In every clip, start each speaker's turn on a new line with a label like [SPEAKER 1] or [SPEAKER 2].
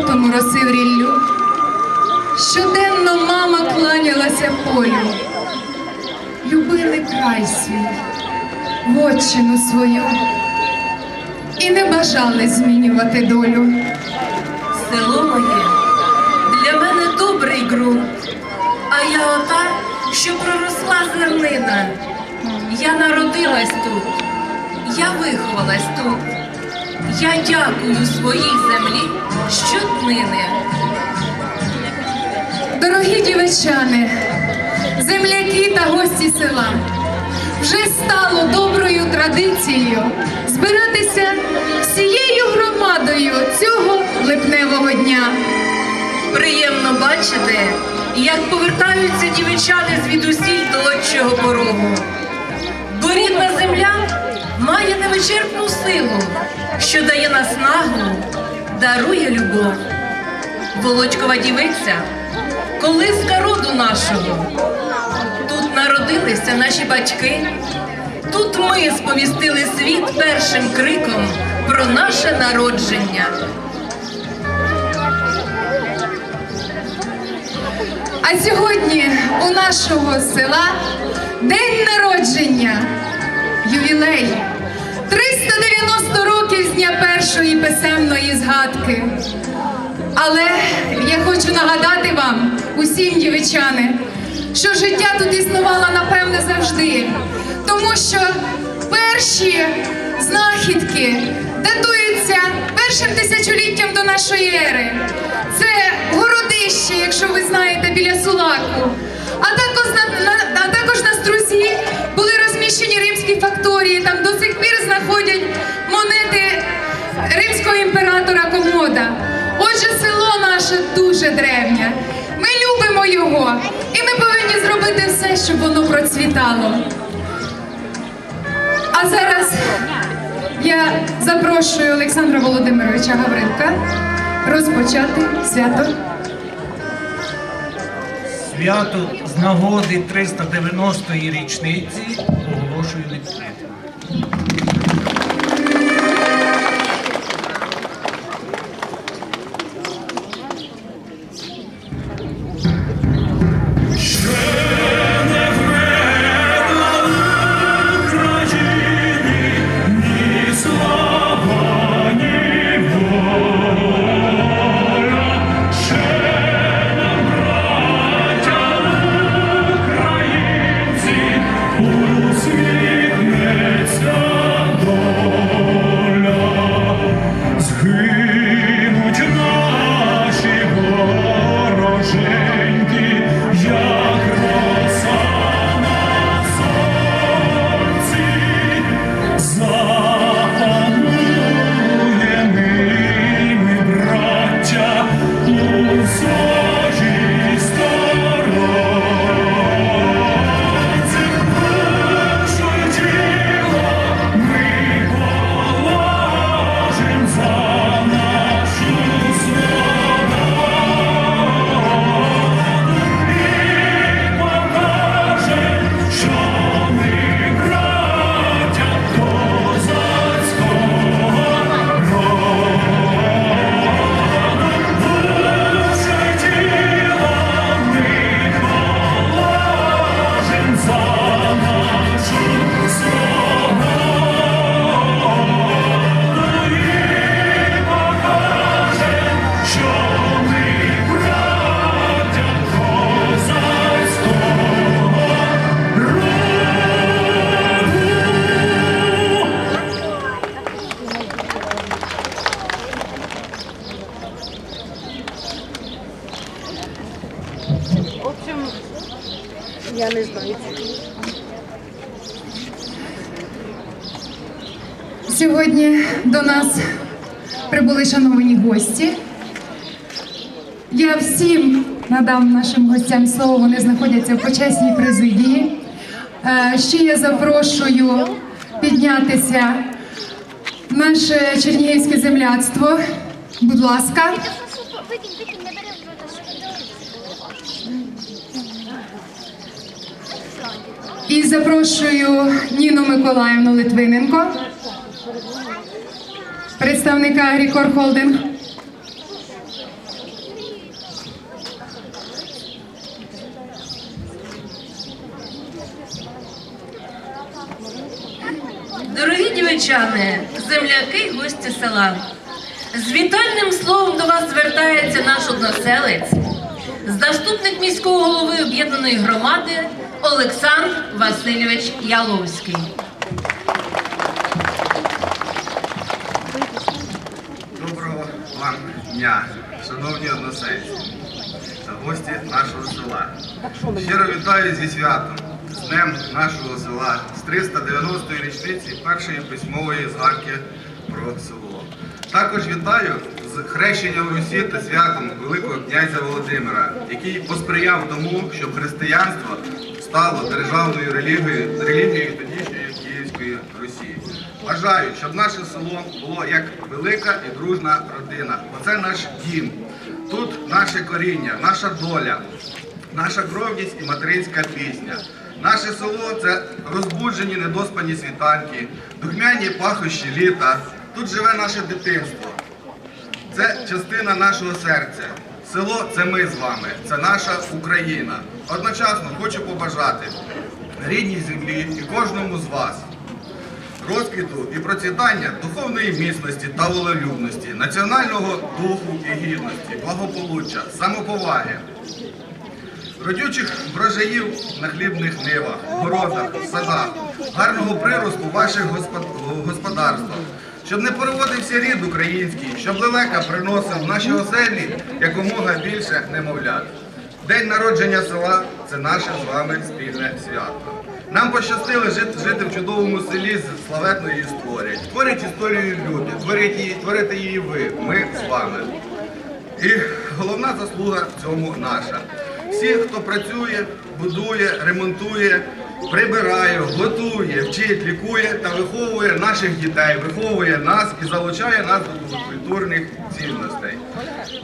[SPEAKER 1] потом росив ріллю. Щоденно мама кланялася полю. Любили край свій, вотчину свою, і не бажали змінювати долю.
[SPEAKER 2] Село моє для мене добрий ґрунт, а я ота, що проросла зернина. Я народилась тут, я виховалась тут. Я дякую своїй землі щоднини.
[SPEAKER 1] Дорогі дівчани, земляки та гості села, вже стало доброю традицією збиратися всією громадою цього липневого дня.
[SPEAKER 2] Приємно бачити, як повертаються дівчани звідусіль до отчого порогу. Бо рідна має невичерпну силу, що дає наснагу, дарує любов. Володькова дівиця, колиска роду нашого. Тут народилися наші батьки, тут ми сповістили світ першим криком про наше народження.
[SPEAKER 1] А сьогодні у нашого села день народження, ювілей. 390 років з дня першої писемної згадки. Але я хочу нагадати вам, усім дівчани, що життя тут існувало напевне завжди, тому що перші знахідки датуються першим тисячоліттям до нашої ери. Це городище, якщо ви знаєте, біля Сулаку. А також на, на- а також на струзі були розміщені римські Там до сих пір знаходять монети римського імператора Комода. Отже, село наше дуже древнє. Ми любимо його, і ми повинні зробити все, щоб воно процвітало. А зараз я запрошую Олександра Володимировича Гаврилка розпочати свято.
[SPEAKER 3] Свято з нагоди 390-ї річниці оголошую відкритим.
[SPEAKER 4] Общем, я не знаю.
[SPEAKER 1] Сьогодні до нас прибули шановані гості. Я всім надам нашим гостям слово, вони знаходяться в почесній президії. Е, Ще я запрошую піднятися наше чернігівське земляцтво. Будь ласка. І запрошую Ніну Миколаївну Литвиненко, представника Агрікор Холдинг.
[SPEAKER 2] Дорогі дівчани, земляки, гості села. З вітальним словом до вас звертається наш односелець заступник міського голови об'єднаної громади Олександр Васильович Яловський.
[SPEAKER 5] Доброго вам дня, шановні односельці та гості нашого села. Щиро вітаю зі святом, з Днем нашого села, з 390-ї річниці першої письмової згадки про село. Також вітаю з хрещенням Русі та святом Великого князя Володимира, який посприяв тому, щоб християнство стало державною релігією, релігією тодішньої Київської Русі. Бажаю, щоб наше село було як велика і дружна родина. Оце наш дім. Тут наше коріння, наша доля, наша кровність і материнська пісня. Наше село це розбуджені недоспані світанки, духмяні пахощі літа. Тут живе наше дитинство. Це частина нашого серця. Село це ми з вами, це наша Україна. Одночасно хочу побажати рідній землі і кожному з вас розквіту і процвітання духовної міцності та волелюбності, національного духу і гідності, благополуччя, самоповаги, родючих врожаїв на хлібних нивах, городах, садах, гарного приросту ваших господарствах, щоб не переводився рід український, щоб лелека приносив в наші оселі якомога більше немовлят. День народження села це наше з вами спільне свято. Нам пощастило жити, в чудовому селі з славетною історією. Творять історію люди, творять її, творите її ви, ми з вами. І головна заслуга в цьому наша. Всі, хто працює, будує, ремонтує, прибирає, готує, вчить, лікує та виховує наших дітей, виховує нас і залучає нас до культурних цінностей.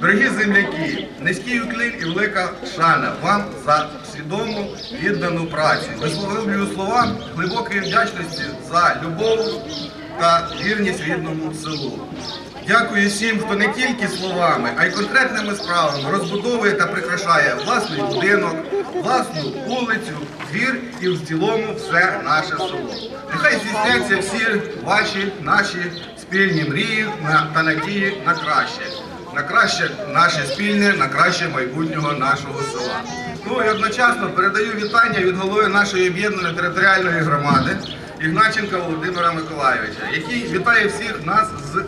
[SPEAKER 5] Дорогі земляки, низький уклін і велика шана вам за свідому віддану працю. Висловлюю слова глибокої вдячності за любов та вірність рідному селу. Дякую всім, хто не тільки словами, а й конкретними справами розбудовує та прикрашає власний будинок, власну вулицю, двір і в цілому все наше село. Нехай здійсняться всі ваші наші спільні мрії та надії на краще. На краще наше спільне, на краще майбутнього нашого села. Ну і одночасно передаю вітання від голови нашої об'єднаної територіальної громади Ігначенка Володимира Миколайовича, який вітає всіх нас з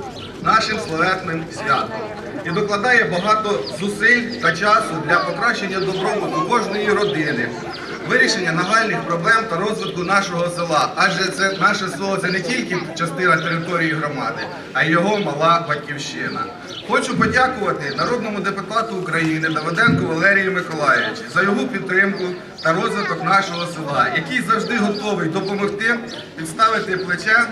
[SPEAKER 5] нашим славетним святом і докладає багато зусиль та часу для покращення добробуту кожної родини, вирішення нагальних проблем та розвитку нашого села. Адже це наше село це не тільки частина території громади, а й його мала батьківщина. Хочу подякувати народному депутату України Давиденку Валерію Миколаївичу за його підтримку та розвиток нашого села, який завжди готовий допомогти підставити плече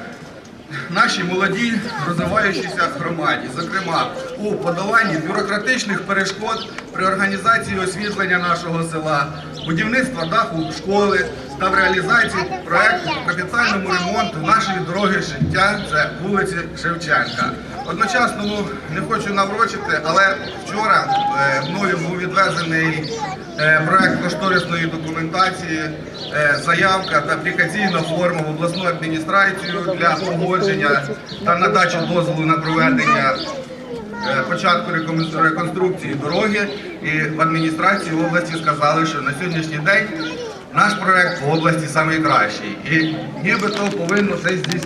[SPEAKER 5] нашій молодій розвиваючійся громаді, зокрема у подоланні бюрократичних перешкод при організації освітлення нашого села, будівництва даху школи та в реалізації проекту по капітальному ремонту нашої дороги життя це вулиці Шевченка. Одночасно ну, не хочу наврочити, але вчора е, мною був відвезений проект кошторисної документації, е, заявка та аплікаційна форма в обласну адміністрацію для погодження та надачі дозволу на проведення е, початку реконструкції дороги. І в адміністрації області сказали, що на сьогоднішній день наш проект в області найкращий. І нібито повинно це здійснити.